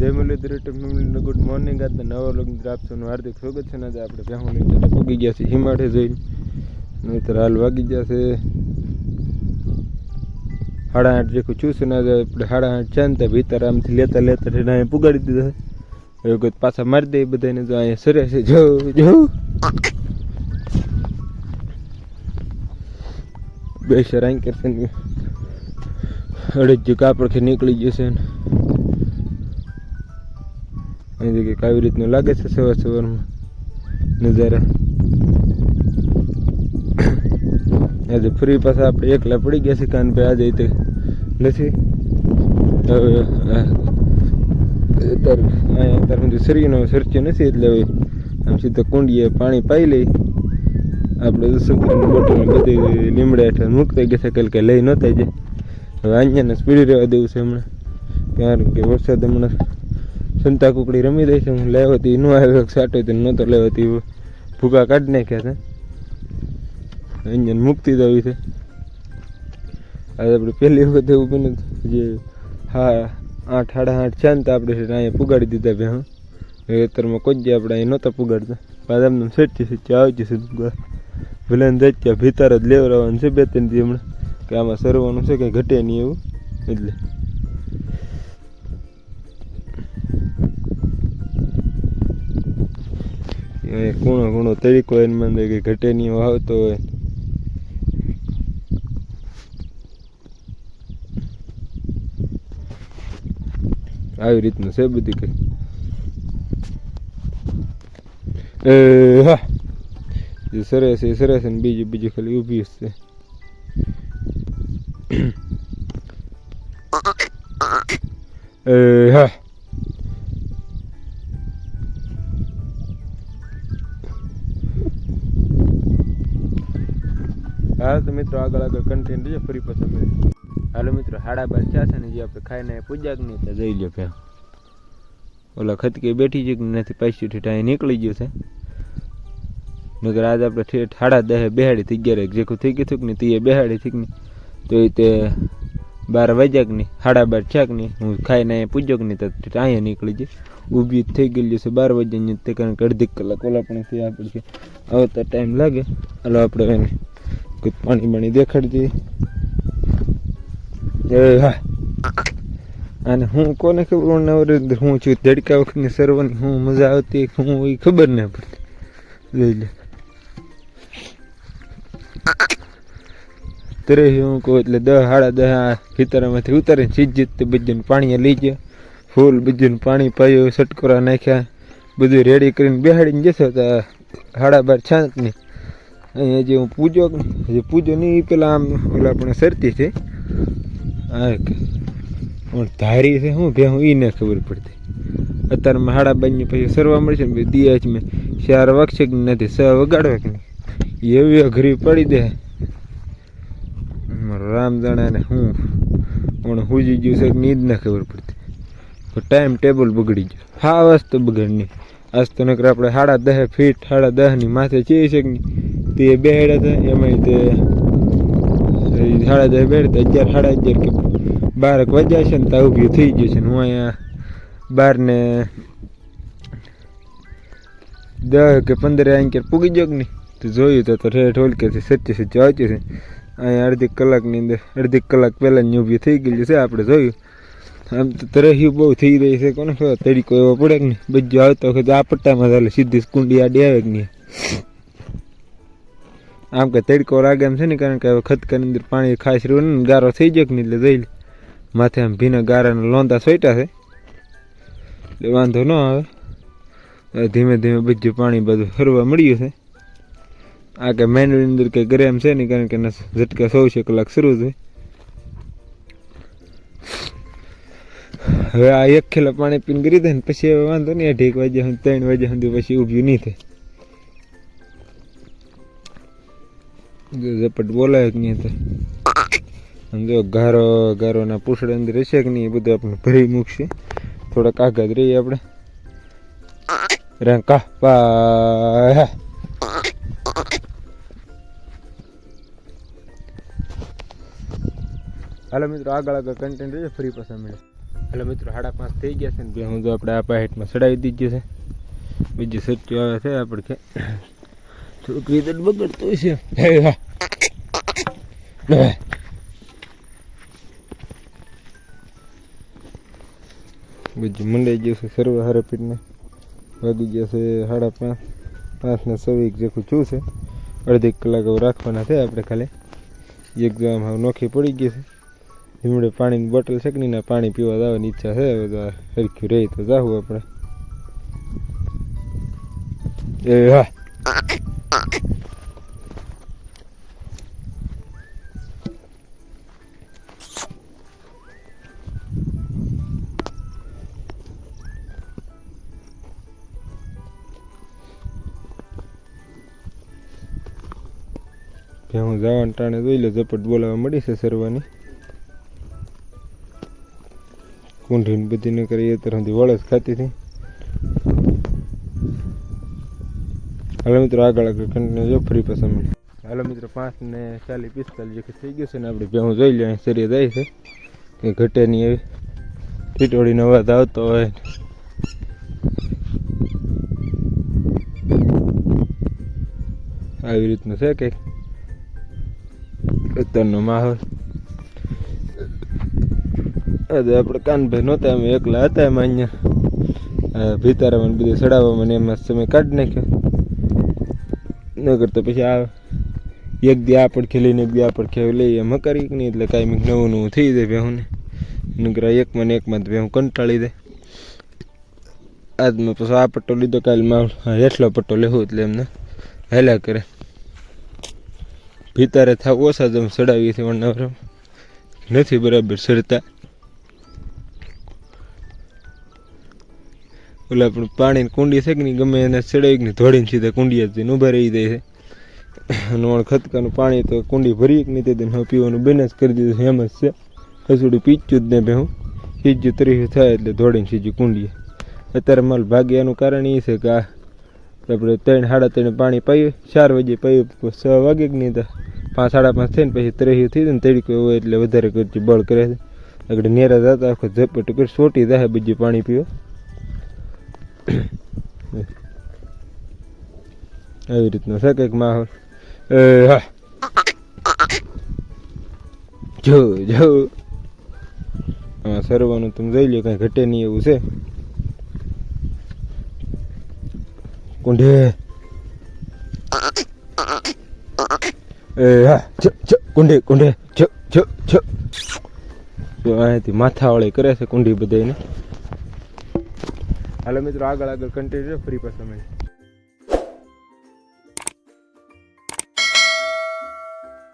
જય મુરલીધર ફેમિલીને good morning આજના નવા લોક આપનું હાર્દિક સ્વાગત છે ને આજે આપણે ભેહું પૂગી ગયા છે હિમાડે જોઈને. નહીતર હાલ વાગી ગયા છે સાડા આઠ જેખું ચૂસું ના જાય આપણે સાડા આઠ છે ને ભીતર આમથી લેતા લેતા થઈને અહીંયા પુગાડી દીધા છે. એવું પાછા મારી દે બધાને જો અહીંયા સરે છે, જો જો. બે સર અહીં કરશે ને. અડદ કાપડ કે નીકળી જશે ને. અહીંથી કંઈક આવી રીતનું લાગે છે સવાર સવારમાં? નજારા? આજે ફ્રી પાછા આપણે એકલા પડી ગયા છે કાન કે આજે તે નથી. હવે અત્યારે, અહીંયા અત્યારે સુધી શરીરનો સરચ્યો નથી એટલે હવે આમ સીધા કુંડીએ પાણી પાઈ લઈ આપણે દસકરીની બોટલ બધી લીમડા હેઠળ મૂકતા ગયા છે કે લઈ નહોતા જાય હવે અહીંયાને સ્પીડ રહેવા દેવું છે હમણાં. કારણ કે વરસાદ હમણાં સંતા કુકડી રમી દઈ છે. હું લેવતી ન આવ્યો સાટો તો નહોતો લેવાતી ભૂકા કાઢી નાખ્યા છે. અહીંયા મુક્તિ દેવી છે. આજે આપણે પહેલી વખત એવું બન્યું હતું જે હા, આઠ, સાડા આઠ છે ને તો આપણે અહીંયા પુગાડી દીધા બે હા. અત્યારમાં કોઈ જ આપણે અહીં નહોતા પુગાડતા. બાદામને સેટી સેટી આવી છે ભલે ભીતર જ લેવડાવવાનું છે બે ત્રણ દી હમણાં. કે આમાં સરવાનું છે, કંઈ ઘટે નહીં એવું. એટલે કૂણો કૂણો તરીકો એને અંદર કે ઘટે નહીં, એવો આવતો હોય. આવી રીતનું છે બધી કઈ? હા. જે સરસ, એ સરસ ને બીજી બીજી ખાલી ઊભી છે. હા. હા તો મિત્રો આગળ આગળ કન્ટેન્ટ રહીએ ફરી પાછા મળે હાલો મિત્રો, હાડા બાર ચા છે ને જે આપણે ખાઈને પૂજાક નહીં ત્યાં જઈ લો ફેમ ઓલા ખતકી બેઠી છે નથી પૈસા ઠેઠ અહીં નીકળી ગયું છે. નગર આજે આપણે ઠેઠ હાડા દહે બેહાડી થઈ ગયા જેખું થઈ ગયું કે નહીં, તે બેહાડી થઈ નહીં. તો એ તે બાર વાગ્યાક નહીં સાડા બાર છાક નહીં, હું ખાઈને અહીંયા પૂજ્યો નહીં, તો અહીંયા નીકળી જાય ઊભી થઈ ગયેલી છે બાર વાગ્યાની તે કારણ કે અડધી કલાક ઓલા પણ આપણે આવતા ટાઈમ લાગે. હાલો આપણે એને કોઈ પાણી બાણી દેખાડી દઈએ એ, હા. અને હું કોને ખબર? નવરેન્દ્ર હું છું, ધડકા વખતની સર્વની હું મજા આવતી હું એ ખબર ના પડતી લઈ લે. તરે હું કહું એટલે દહ સાડા દહ ખેતરામાંથી ઉતારીને સીજી તે બધું પાણી લઈ ગયા. ફૂલ બધું પાણી પાયું, સટકોરા નાખ્યા. બધું રેડી કરીને બેહાડીને જશો તો સાડા બાર છાંકની અહીંયા જે હું પૂજો, જે પૂજો નહીં એ પેલા આમ ઓલા આપણે સરતી છે. હા પણ ધારી છે શું ભે હું એ ન ખબર પડતી. અત્યારે હાડા બાંધીને પછી સરવા મળશે ને દિયા જ મેં. ચાર વાગશે કે નથી સ વગાડવા કે નહીં? એવી અઘરી પડી દે. રામ જાણે હું, પણ હુજી ગયું છે કે નહીં જ ના ખબર પડતી. તો ટાઈમ ટેબલ બગડી ગયો. હા વસ્તુ બગડની આજ તો નકર આપણે સાડા દહે ફીટ સાડા દહની માથે ચીએ છે કે નહીં? તે બેહેડા હતા, એમાંય તે સાડા દસ બેડ અગિયાર સાડા અગિયાર કે બારક વાગ્યા છે ને ત્યાં ઊભી થઈ ગયું છે હું અહીંયા બાર ને દસ કે પંદર અંકેર પૂગી ગયો કે નહીં? તો જોયું તો તો રેટ હોલ કે છે સચ્ચી સચ્ચી આવતી છે. અહીંયા અડધી કલાકની અંદર, અડધી કલાક પહેલાં જ ઊભી થઈ ગયેલી છે, આપણે જોયું. આમ તો તરહ્યું બહુ થઈ રહી છે, કોને ખબર, તડીકો એવો પડે કે નહીં? બધું આવતો વખતે આ પટ્ટામાં ચાલે સીધી કુંડી આડી આવે કે નહીં? આમ કે તડકો લાગે એમ છે ને, કારણ કે હવે ખતકાની અંદર પાણી ખાસ રહ્યું ને ગારો થઈ જાય કે નહીં, એટલે જઈ. માથે આમ ભીના ગારાના લોંદા સોઈટા છે. એટલે વાંધો ન આવે. ધીમે ધીમે બધું પાણી બધું ફરવા મળ્યું છે. આ કે મેનની અંદર કંઈ કરે એમ છે નહીં કારણ કે એના ઝટકા સૌ કલાક શરૂ છે. હવે આ એક ખેલા પાણી પીને કરી દે ને, પછી હવે વાંધો નહીં અઢીક વાગ્યા ત્રણ વાગ્યા સુધી પછી ઊભ્યું નહીં થાય. ઝપટ બોલાય કે નહીં તો. સમજો ગારો, ગારોના પૂછડા અંદર રહેશે કે નહીં, એ બધું આપણે ભરી મૂકશે. થોડા કાગળ રહીએ આપણે. રંકા પા હાલો મિત્રો, આગળ આગળ કન્ટેન્ટ રહેશે ફ્રી પાછા મળે હાલો મિત્રો, સાડા પાંચ થઈ ગયા છે ને હું તો આપણે આ પાહેટમાં ચડાવી દીધી છે. બીજી સચ્ચું આવે છે, આપણે કે છોકરી બગડતું છે. બીજું મંડાઈ ગયું છે સર્વ હારાપીઠને વાગી ગયા છે સાડા પાંચ પાંચને સવીક જેખું છું છે. અડધી કલાક હવે રાખવાના છે આપણે ખાલી. એક્ઝામ હવે નોખી પડી ગઈ છે. હિમડે પાણીની બોટલ છે કે પાણી પીવા જવાની ઈચ્છા છે. હવે તો હરખ્યું રહી તો જાવું આપણે. એ હા. કે હું જવાનું ટાણે જોઈ લે ઝપટ બોલાવા મળી છે સરવાની. કુંઢીને બધી ન કરી એ તરફથી વળસ ખાતી હતી. હાલો મિત્રો, આગળ આગળ કન્ટિન્યુ જો, ફરી પાછા મળે હાલો મિત્રો, પાંચ ને ચાલીસ પિસ્તાલીસ જેટલું થઈ ગયું છે ને આપણે ભેહું જોઈ લઈએ શરીર જાય છે. કે ઘટે નહીં એવી. ટીટોળીનો અવાજ આવતો હોય આવી રીતનું છે કંઈક અત્યારનો માહોલ. આજે આપણે કાનભાઈ નહોતા, અમે એકલા હતા એમાં અહીંયા. ભીતારામાં બધું ચડાવવામાં ને એમાં સમય કાઢી નાખ્યો. નગર તો પછી આ એક દી આ પડખે લઈને એક દી આ પડખે લઈએ એમ કરી નહીં, એટલે કાંઈ નવું નવું થઈ જાય બેહુને નગર એકમાં ને એકમાં ભેહું કંટાળી દે આજમાં પછી આ પટ્ટો લીધો કાલે માં હેઠલો પટ્ટો લેવો એટલે એમને. હેલા કરે. ભીતારે થાવ ઓછા જમ ચડાવીએ છીએ વણનાવરમાં. નથી બરાબર ચડતા ઓલા પણ પાણીની કુંડી છે કે નહીં, ગમે એને ચડાવી ને ધોડીને સીધા કુંડી જઈને ઊભા રહી જાય છે. અને ખતકાનું પાણી તો કુંડી ભરી એક નહીં તેને પીવાનું બેન જ કરી દીધું એમ જ છે. હસુડું પીચ્યું જ ને બે હું. સીજ્યું તરીકે થાય એટલે ધોળીને સીજ્યું કુંડીએ અત્યારે માલ ભાગ્યાનું કારણ એ છે કે આ આપણે ત્રણ સાડા ત્રણ પાણી પાયું ચાર વાગે પાયું છ વાગે નહીં તો પાંચ સાડા પાંચ થઈને પછી ત્રેહ્યું થઈ ને તડકો હોય એટલે વધારે કરતી બળ કરે છે. આગળ નેરા જતા આખો ઝપટ કરી સોટી જાય, બીજું પાણી પીવો આવી રીતનો છે કંઈક માહોલ. હા. જો જો. આમાં સરવાનું, તમે જોઈ લો કાંઈ ઘટે નહીં એવું છે. કુંઢે. એ, હા, છ છ, કુંઢે કુંઢે, છ છ છ. અહીંયાથી માથાવાળી કરે છે કુંડી બધાને હાલો મિત્રો, આગળ આગળ કન્ટિન્યુ ફરી પાછા મળીએ